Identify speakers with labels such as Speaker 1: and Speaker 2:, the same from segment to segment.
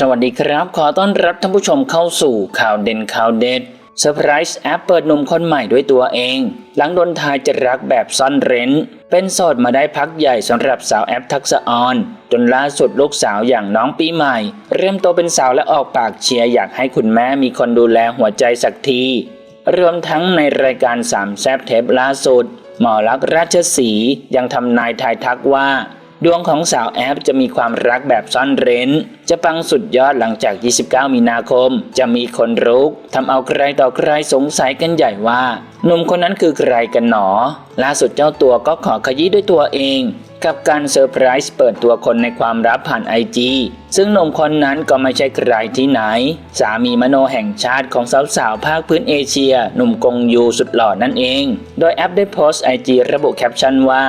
Speaker 1: สวัสดีครับ ขอต้อนรับท่านผู้ชมเข้าสู่ข่าวเด่นข่าวเด็ดเซอร์ไพรส์แอปเปิดหนุ่มคนใหม่ด้วยตัวเอง หลังโดนทายจะรักแบบซ่อนเร้น เป็นโสดมาได้พักใหญ่สำหรับสาวแอปทักษะออน จนล่าสุดลูกสาวอย่างน้องปีใหม่ เริ่มโตเป็นสาวและออกปากเชียร์อยากให้คุณแม่มีคนดูแลหัวใจสักที รวมทั้งในรายการสามแซบเทปล่าสุดหมอลักษณ์ราชสียังทำนายทายทักว่า ดวงของสาวแอปจะมีความรักแบบซ่อนเร้น จะปังสุดยอดหลังจาก 29 มีนาคม จะมีคนรุกทำเอาใครต่อใครสงสัยกันใหญ่ว่าหนุ่มคนนั้นคือใครกันหนอ ล่าสุดเจ้าตัวก็ขอขยี้ด้วยตัวเอง กับการเซอร์ไพรส์เปิดตัวคนในความลับผ่านไอจีซึ่งหนุ่มคนนั้นก็ไม่ใช่ใครที่ไหน สามีมโนแห่งชาติของสาวๆภาคพื้นเอเชีย หนุ่มกงยูสุดหล่อนั่นเอง โดยแอปได้โพสต์ไอจีระบุแคปชั่นว่า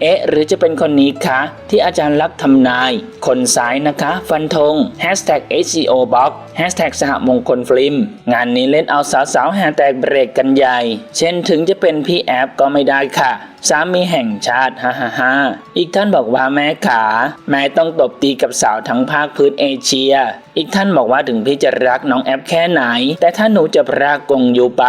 Speaker 1: เอ๊ะ หรือจะเป็นคนนี้คะ ที่อาจารย์ลักษ์ทำนาย คนซ้ายนะคะ ฟันธง Hashtag HCO Box Hashtag สหมงคลฟิล์มงานนี้เล่นเอาสาวๆแห่แตกเบรกกันใหญ่ เช่นถึงจะเป็นพี่แอฟก็ไม่ได้ค่ะ สามีแห่งชาติฮ่าฮ่าฮ่าอีกท่านบอกว่าแม่ขา แม่ต้องตบตีกับสาวทั้งภาคพื้นเอเชีย อีกท่านบอกว่าถึงพี่จะรักน้องแอฟแค่ไหน แต่ถ้าหนูจะพรากกงอยู่ไป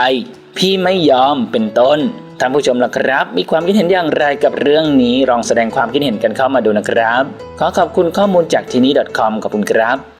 Speaker 1: พี่ไม่ยอมเป็นต้น ท่านผู้ชมล่ะครับ มีความคิดเห็นอย่างไรกับเรื่องนี้ลองแสดงความคิดเห็นกันเข้ามาดูนะครับ ขอขอบคุณข้อมูลจากทีนี้ .com ขอบคุณครับ